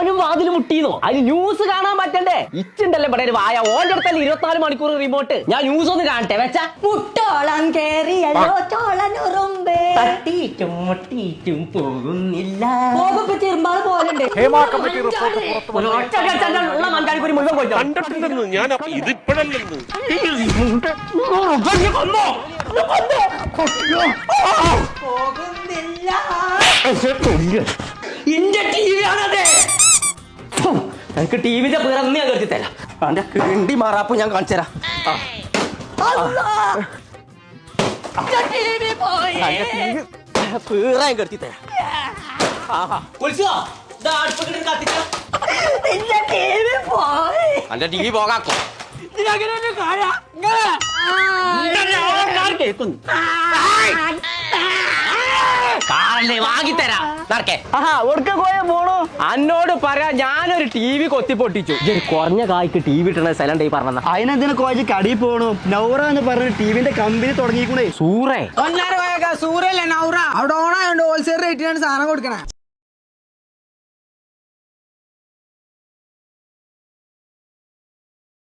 ഓനും വാതിൽ മുട്ടിന്നോ അതിന് ന്യൂസ് കാണാൻ പറ്റണ്ടേ? ഇച്ചുണ്ടല്ലേ ഇവിടെ വായ. ഓന്റെ അടുത്തല്ലേ ഇരുപത്തിനാല് മണിക്കൂർ റിമോട്ട് ഞാൻ ന്യൂസ് ഒന്ന് കാണട്ടെ വെച്ചാ? മുട്ടോളം കേറിയല്ലോ ചോളനുറുമ്പേ തട്ടിയിട്ടും മുട്ടിയിട്ടും പോകുന്നില്ല. പോകുമ്പോ ചെറുമ്പാട് പോലുണ്ട്. ഹേമ കമ്മിറ്റി റിപ്പോർട്ട് പുറത്തു ഉള്ള മൺകാണിക്കൂരി മുഴുവൻ കൊല്ലോ കണ്ടിട്ടുണ്ടെന്ന് ഞാൻ അപ്പ- ഇതിപ്പോഴല്ലെന്ന്. പോകുന്നില്ല. ഇന്റെ ടി വി ആണത്. എനിക്ക് ടി വിന്റെ പേരൊന്നും ഞാൻ കരുതി തരാം. അവന്റെ കിണ്ടി മാറാപ്പ് ഞാൻ കാണിച്ചു തരാം. പീറ ഞാൻ കരുതി തരാം. അന്റെ ടി വി പോകാക്കോ? കേൾക്കുന്നു. കാറല്ലേ വാങ്ങിത്തരാം. നടക്കേ. ആഹാ ഒടുക്ക പോയ പോണു അന്നോട് പറയാ ഞാനൊരു ടി വി കൊത്തി പൊട്ടിച്ചു ഇതൊരു കുറഞ്ഞ കായ്ക്ക് ടി വി ഇട്ടണ സ്ഥലം ഈ പറഞ്ഞ അതിനെന്തിനു കോഴി കടി പോണു? നൗറ എന്ന് പറഞ്ഞ ടിവിന്റെ കമ്പനി തുടങ്ങിക്കൂടെ? സൂറേ. ഒന്നര പോയേക്ക സൂറല്ലേ നൗറ? അവിടെ ഓണായോണ്ട് ഹോൾസെയിൽ റേറ്റിനാണ് സാധനം കൊടുക്കണേ.